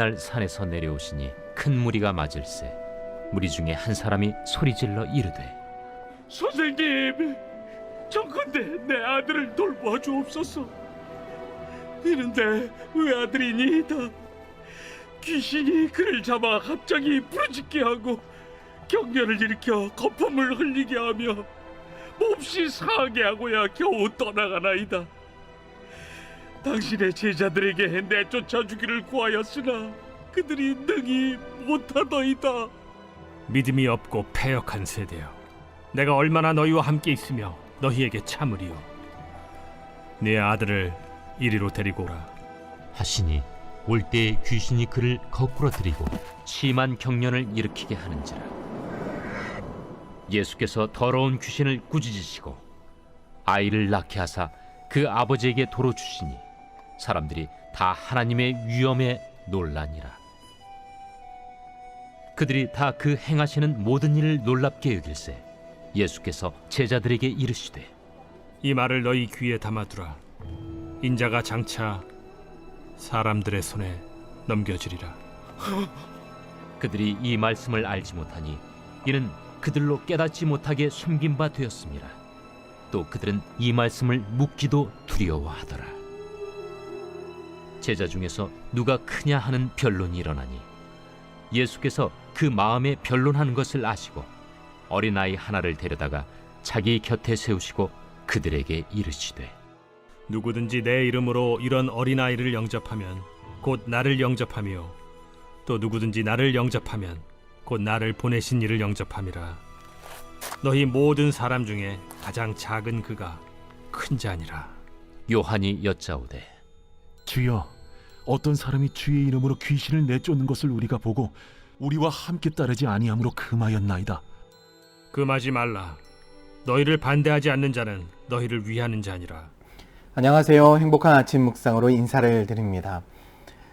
이튿날 산에서 내려오시니 큰 무리가 맞을세 무리 중에 한 사람이 소리질러 이르되 선생님, 정컨대 내 아들을 돌보아 주옵소서. 이런데 외아들이니이다. 귀신이 그를 잡아 갑자기 부르짖게 하고 경련을 일으켜 거품을 흘리게 하며 몹시 상하게 하고야 겨우 떠나가나이다. 당신의 제자들에게 내쫓아 주기를 구하였으나 그들이 능히 못하더이다. 믿음이 없고 패역한 세대여 내가 얼마나 너희와 함께 있으며 너희에게 참으리요? 네 아들을 이리로 데리고 오라. 하시니 올 때에 귀신이 그를 거꾸로 들이고 심한 경련을 일으키게 하는지라. 예수께서 더러운 귀신을 꾸짖으시고 아이를 낳게 하사 그 아버지에게 도로 주시니 사람들이 다 하나님의 위엄에 놀라니라 그들이 다 그 행하시는 모든 일을 놀랍게 여길세 예수께서 제자들에게 이르시되 이 말을 너희 귀에 담아두라 인자가 장차 사람들의 손에 넘겨지리라 그들이 이 말씀을 알지 못하니 이는 그들로 깨닫지 못하게 숨긴 바 되었습니다. 또 그들은 이 말씀을 묻기도 두려워하더라. 제자 중에서 누가 크냐 하는 변론이 일어나니 예수께서 그 마음에 변론하는 것을 아시고 어린아이 하나를 데려다가 자기 곁에 세우시고 그들에게 이르시되 누구든지 내 이름으로 이런 어린아이를 영접하면 곧 나를 영접하며 또 누구든지 나를 영접하면 곧 나를 보내신 이를 영접함이라. 너희 모든 사람 중에 가장 작은 그가 큰 자니라. 요한이 여짜오되 주여, 어떤 사람이 주의 이름으로 귀신을 내쫓는 것을 우리가 보고 우리와 함께 따르지 아니함으로 금하였나이다. 금하지 말라 너희를 반대하지 않는 자는 너희를 위하는 자니라 안녕하세요. 행복한 아침 묵상으로 인사를 드립니다.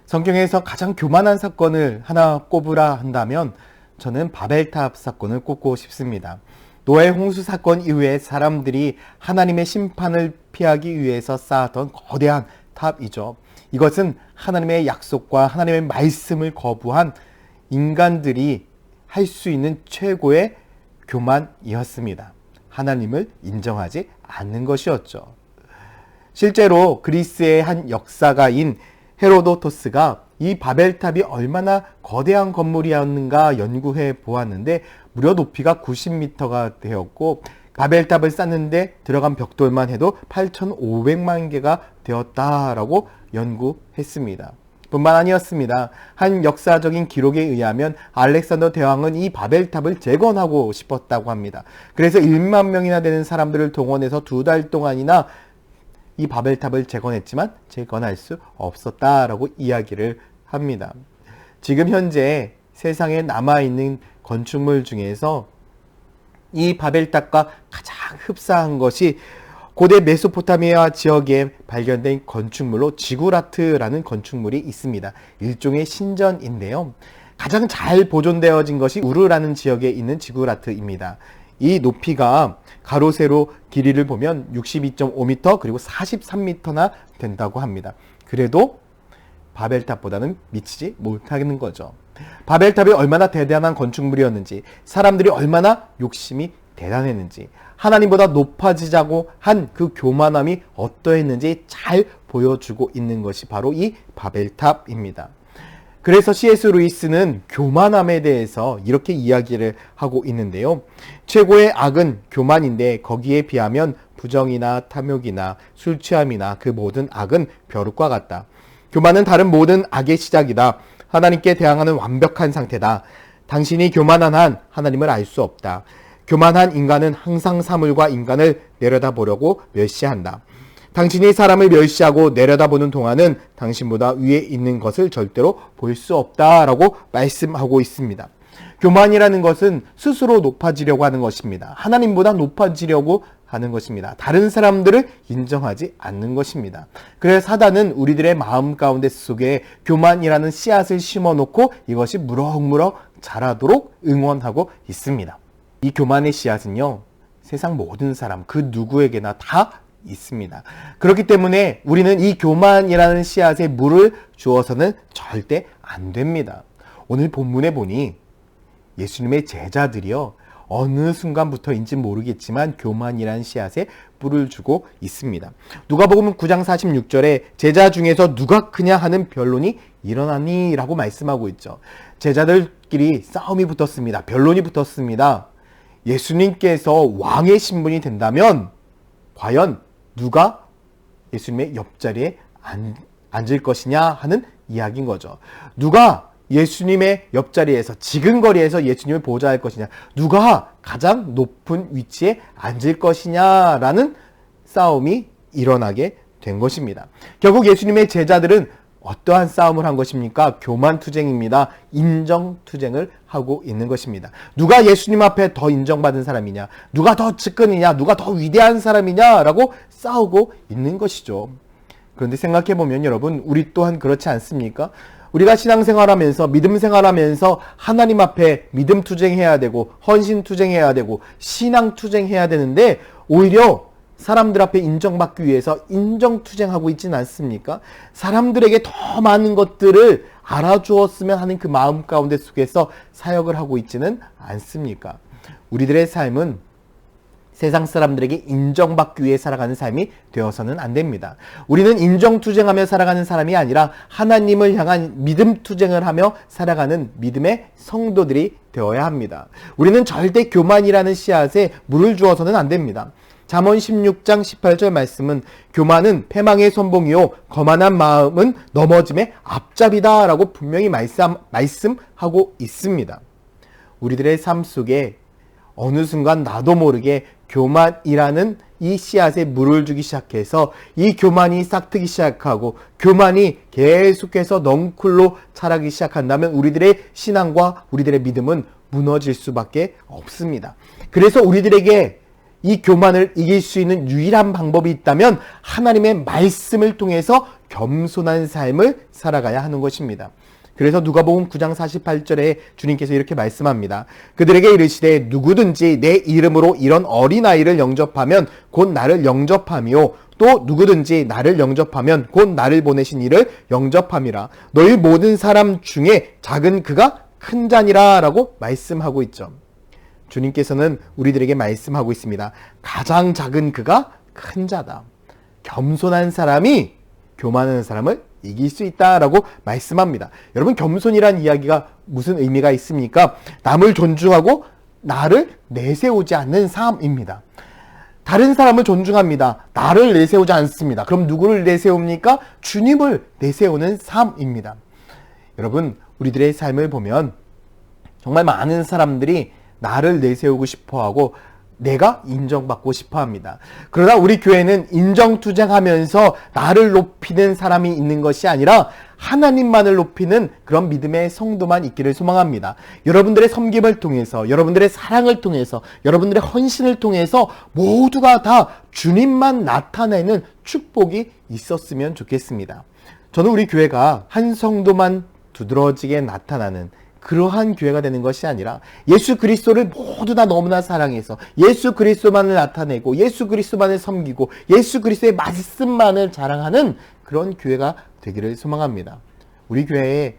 성경에서 가장 교만한 사건을 하나 꼽으라 한다면 저는 바벨탑 사건을 꼽고 싶습니다. 노예 홍수 사건 이후에 사람들이 하나님의 심판을 피하기 위해서 쌓았던 거대한 탑이죠. 이것은 하나님의 약속과 하나님의 말씀을 거부한 인간들이 할 수 있는 최고의 교만이었습니다. 하나님을 인정하지 않는 것이었죠. 실제로 그리스의 한 역사가인 헤로도토스가 이 바벨탑이 얼마나 거대한 건물이었는가 연구해 보았는데 무려 높이가 90m가 되었고 바벨탑을 쌓는데 들어간 벽돌만 해도 8,500만 개가 되었다라고 연구했습니다. 뿐만 아니었습니다. 한 역사적인 기록에 의하면 알렉산더 대왕은 이 바벨탑을 재건하고 싶었다고 합니다. 그래서 1만 명이나 되는 사람들을 동원해서 두 달 동안이나 이 바벨탑을 재건했지만 재건할 수 없었다라고 이야기를 합니다. 지금 현재 세상에 남아있는 건축물 중에서 이 바벨탑과 가장 흡사한 것이 고대 메소포타미아 지역에 발견된 건축물로 지구라트라는 건축물이 있습니다. 일종의 신전인데요. 가장 잘 보존되어진 것이 우르라는 지역에 있는 지구라트입니다. 이 높이가 가로 세로 길이를 보면 62.5m 그리고 43m나 된다고 합니다. 그래도 바벨탑보다는 미치지 못하는 거죠. 바벨탑이 얼마나 대단한 건축물이었는지, 사람들이 얼마나 욕심이 대단했는지, 하나님보다 높아지자고 한 그 교만함이 어떠했는지 잘 보여주고 있는 것이 바로 이 바벨탑입니다. 그래서 C.S. 루이스는 교만함에 대해서 이렇게 이야기를 하고 있는데요. 최고의 악은 교만인데 거기에 비하면 부정이나 탐욕이나 술 취함이나 그 모든 악은 벼룩과 같다. 교만은 다른 모든 악의 시작이다. 하나님께 대항하는 완벽한 상태다. 당신이 교만한 한 하나님을 알 수 없다. 교만한 인간은 항상 사물과 인간을 내려다보려고 멸시한다. 당신이 사람을 멸시하고 내려다보는 동안은 당신보다 위에 있는 것을 절대로 볼 수 없다라고 말씀하고 있습니다. 교만이라는 것은 스스로 높아지려고 하는 것입니다. 하나님보다 높아지려고 하는 것입니다. 다른 사람들을 인정하지 않는 것입니다. 그래서 사단은 우리들의 마음 가운데 속에 교만이라는 씨앗을 심어 놓고 이것이 무럭무럭 자라도록 응원하고 있습니다. 이 교만의 씨앗은요, 세상 모든 사람, 그 누구에게나 다 있습니다. 그렇기 때문에 우리는 이 교만이라는 씨앗에 물을 주어서는 절대 안 됩니다. 오늘 본문에 보니 예수님의 제자들이요. 어느 순간부터인지 모르겠지만 교만이라는 씨앗에 뿔을 주고 있습니다. 누가복음 9장 46절에 제자 중에서 누가 크냐 하는 변론이 일어나니라고 말씀하고 있죠. 제자들끼리 싸움이 붙었습니다. 변론이 붙었습니다. 예수님께서 왕의 신분이 된다면 과연 누가 예수님의 옆자리에 앉, 앉을 것이냐 하는 이야기인 거죠. 누가 예수님의 옆자리에서 지근거리에서 예수님을 보좌할 것이냐, 누가 가장 높은 위치에 앉을 것이냐라는 싸움이 일어나게 된 것입니다. 결국 예수님의 제자들은 어떠한 싸움을 한 것입니까? 교만 투쟁입니다. 인정 투쟁을 하고 있는 것입니다. 누가 예수님 앞에 더 인정받은 사람이냐? 누가 더 측근이냐? 누가 더 위대한 사람이냐? 라고 싸우고 있는 것이죠. 그런데 생각해 보면 여러분, 우리 또한 그렇지 않습니까? 우리가 신앙생활하면서 믿음 생활하면서 하나님 앞에 믿음 투쟁해야 되고 헌신 투쟁해야 되고 신앙 투쟁해야 되는데 오히려 사람들 앞에 인정받기 위해서 인정 투쟁하고 있지는 않습니까? 사람들에게 더 많은 것들을 알아주었으면 하는 그 마음 가운데 속에서 사역을 하고 있지는 않습니까? 우리들의 삶은 세상 사람들에게 인정받기 위해 살아가는 삶이 되어서는 안 됩니다. 우리는 인정투쟁하며 살아가는 사람이 아니라 하나님을 향한 믿음 투쟁을 하며 살아가는 믿음의 성도들이 되어야 합니다. 우리는 절대 교만이라는 씨앗에 물을 주어서는 안 됩니다. 잠언 16장 18절 말씀은 교만은 패망의 선봉이요 거만한 마음은 넘어짐의 앞잡이다라고 분명히 말씀, 말씀하고 있습니다. 우리들의 삶 속에 어느 순간 나도 모르게 교만이라는 이 씨앗에 물을 주기 시작해서 이 교만이 싹트기 시작하고 교만이 계속해서 넝쿨로 자라기 시작한다면 우리들의 신앙과 우리들의 믿음은 무너질 수밖에 없습니다. 그래서 우리들에게 이 교만을 이길 수 있는 유일한 방법이 있다면 하나님의 말씀을 통해서 겸손한 삶을 살아가야 하는 것입니다. 그래서 누가복음 9장 48절에 주님께서 이렇게 말씀합니다. 그들에게 이르시되 누구든지 내 이름으로 이런 어린아이를 영접하면 곧 나를 영접함이요 또 누구든지 나를 영접하면 곧 나를 보내신 이를 영접함이라 너희 모든 사람 중에 작은 그가 큰 자니라라고 말씀하고 있죠. 주님께서는 우리들에게 말씀하고 있습니다. 가장 작은 그가 큰 자다. 겸손한 사람이 교만한 사람을 이길 수 있다라고 말씀합니다. 여러분 겸손이란 이야기가 무슨 의미가 있습니까? 남을 존중하고 나를 내세우지 않는 삶입니다. 다른 사람을 존중합니다. 나를 내세우지 않습니다. 그럼 누구를 내세웁니까? 주님을 내세우는 삶입니다. 여러분, 우리들의 삶을 보면 정말 많은 사람들이 나를 내세우고 싶어 하고 내가 인정받고 싶어 합니다. 그러나 우리 교회는 인정투쟁하면서 나를 높이는 사람이 있는 것이 아니라 하나님만을 높이는 그런 믿음의 성도만 있기를 소망합니다. 여러분들의 섬김을 통해서, 여러분들의 사랑을 통해서, 여러분들의 헌신을 통해서 모두가 다 주님만 나타내는 축복이 있었으면 좋겠습니다. 저는 우리 교회가 한 성도만 두드러지게 나타나는 그러한 교회가 되는 것이 아니라 예수 그리스도를 모두 다 너무나 사랑해서 예수 그리스도만을 나타내고 예수 그리스도만을 섬기고 예수 그리스도의 말씀만을 자랑하는 그런 교회가 되기를 소망합니다. 우리 교회에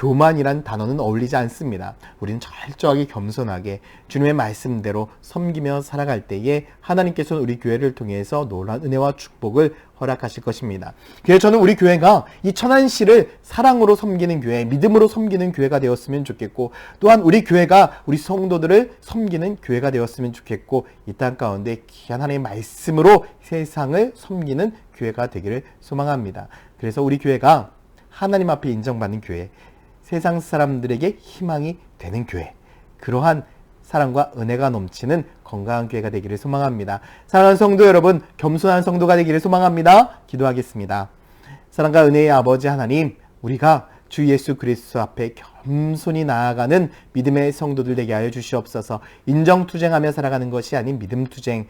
교만이란 단어는 어울리지 않습니다. 우리는 철저하게 겸손하게 주님의 말씀대로 섬기며 살아갈 때에 하나님께서는 우리 교회를 통해서 놀라운 은혜와 축복을 허락하실 것입니다. 그래서 저는 우리 교회가 이 천안시를 사랑으로 섬기는 교회, 믿음으로 섬기는 교회가 되었으면 좋겠고 또한 우리 교회가 우리 성도들을 섬기는 교회가 되었으면 좋겠고 이 땅 가운데 귀한 하나님의 말씀으로 세상을 섬기는 교회가 되기를 소망합니다. 그래서 우리 교회가 하나님 앞에 인정받는 교회, 세상 사람들에게 희망이 되는 교회, 그러한 사랑과 은혜가 넘치는 건강한 교회가 되기를 소망합니다. 사랑하는 성도 여러분, 겸손한 성도가 되기를 소망합니다. 기도하겠습니다. 사랑과 은혜의 아버지 하나님, 우리가 주 예수 그리스도 앞에 겸손히 나아가는 믿음의 성도들 되게 하여 주시옵소서. 인정 투쟁하며 살아가는 것이 아닌 믿음 투쟁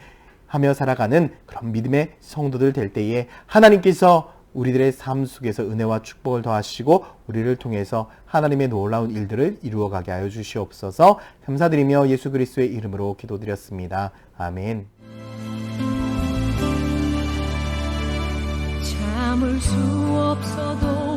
하며 살아가는 그런 믿음의 성도들 될 때에 하나님께서 우리들의 삶 속에서 은혜와 축복을 더하시고 우리를 통해서 하나님의 놀라운 일들을 이루어가게 하여 주시옵소서 감사드리며 예수 그리스도의 이름으로 기도드렸습니다. 아멘. 참을 수 없어도